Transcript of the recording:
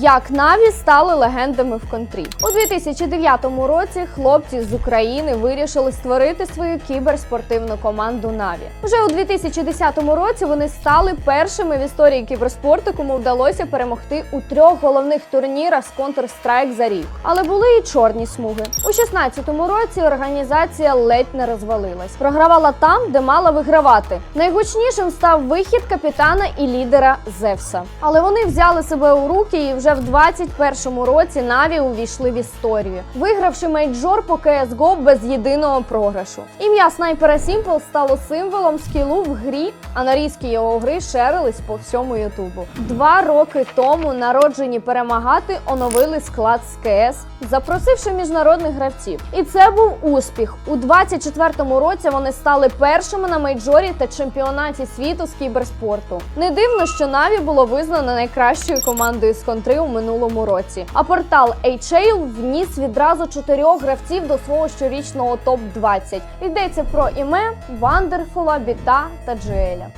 Як Наві стали легендами в контрі у 2009 році. Хлопці з України вирішили створити свою кіберспортивну команду Наві. Вже у 2010 році вони стали першими в історії кіберспорту, кому вдалося перемогти у трьох головних турнірах з Counter-Strike за рік. Але були і чорні смуги. У 2016 році організація ледь не розвалилась. Програвала там, де мала вигравати. Найгучнішим став вихід капітана і лідера Зевса. Але вони взяли себе у руки і вже в 21-му році Наві увійшли в історію, вигравши мейджор по CSGO без єдиного програшу. Ім'я снайпера Сімпл стало символом скілу в грі, а нарізки його гри шерились по всьому Ютубу. Два роки тому народжені перемагати оновили склад з КС, запросивши міжнародних гравців. І це був успіх. У 24-му році вони стали першими на мейджорі та чемпіонаті світу з кіберспорту. Не дивно, що Наві було визнано найкращою командою з контри у минулому році. А портал HL вніс відразу чотирьох гравців до свого щорічного топ 20 Йдеться про іме, Вандерфула, Біта та Джуеля.